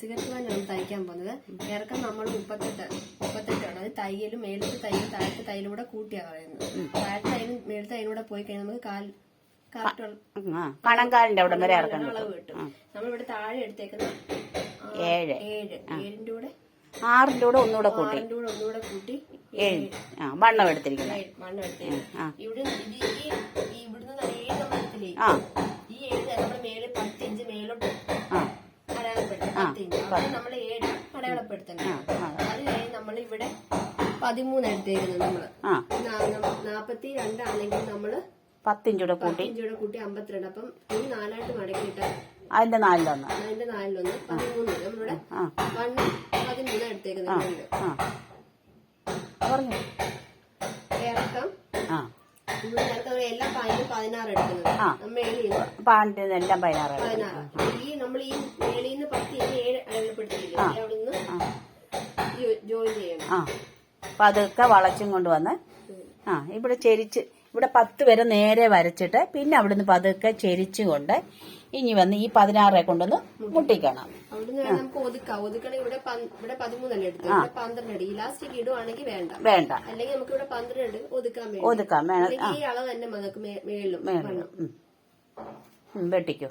Cigarette ഞാൻ തയ്ക്കാൻ പോകുന്നത്. ഇറക്കം നമ്മൾ മുപ്പത്തെട്ട് മുപ്പത്തെട്ടാണ് അത് തയ്യലും മേലത്തെ തയ്യലും താഴത്തെ തയ്യലും കൂടെ കൂട്ടിയാ പറയുന്നത്. താഴത്തെ തയ്യലും മേലത്തെ തയ്യലും കൂടെ പോയി കഴിഞ്ഞാൽ നമുക്ക് കാൽ കണങ്കാലിന്റെ അവിടം വരെ ഇറക്കണം അളവ് കിട്ടും. നമ്മളിവിടെ താഴെ എടുത്തേക്കുന്ന ഏഴ്. ഏഴ്. ഏഴിന്റെ കൂടെ ആറിന്റെ കൂടെ ഒന്നുകൂടെ കൂട്ടി. ഒന്നുകൂടെ കൂട്ടി ഏഴ്. ആ വണ്ണം എടുത്തിരിക്കുന്നത്. ഇവിടെ ഇവിടുന്ന് ഏഴ് ആ. അവിടെ നമ്മൾ ഏഴ് അടയാളപ്പെടുത്തണം അത് കഴിഞ്ഞ് നമ്മൾ ഇവിടെ പതിമൂന്ന് എടുത്തേക്കുന്നത് നമ്മൾ നാപ്പത്തി രണ്ടാണെങ്കിൽ നമ്മൾ പത്തിഞ്ചൂടെ കൂട്ടി. പത്തിഞ്ചൂടെ കൂട്ടി അമ്പത്തിരണ്ട്. അപ്പം ഈ നാലായിട്ട് മടക്കിയിട്ട് അതിന്റെ നാലിലൊന്ന്. അതിന്റെ നാലിലൊന്ന് പതിമൂന്ന്. നമ്മളിവിടെ വണ്ണ് പതിമൂന്ന് എടുത്തേക്കുന്നത് പറഞ്ഞു ഇറക്കം. എല്ലാം പതിന് പതിനാറ് എടുക്കുന്നത്. മേളിൽ. എല്ലാം പതിനാറ് പതിനാറ്. ഈ നമ്മൾ ഈ മേളിൽ നിന്ന് ആ. അപ്പൊ അതൊക്കെ വളച്ചും കൊണ്ടുവന്ന് ആ ഇവിടെ ചെരിച്ച് ഇവിടെ പത്ത് വരെ നേരെ വരച്ചിട്ട് പിന്നെ അവിടുന്ന് പതുക്കെ ചെരിച്ചു കൊണ്ട് ഇനി വന്ന് ഈ പതിനാറെ കൊണ്ടൊന്ന് മുട്ടിക്കണം. വേണ്ട. വേണ്ട. അല്ലെങ്കിൽ നമുക്ക് ഇവിടെ പന്ത്രണ്ട് ഒതുക്കാൻ വേണ്ടി. ഒതുക്കാം. വേണം. വെട്ടിക്കോ.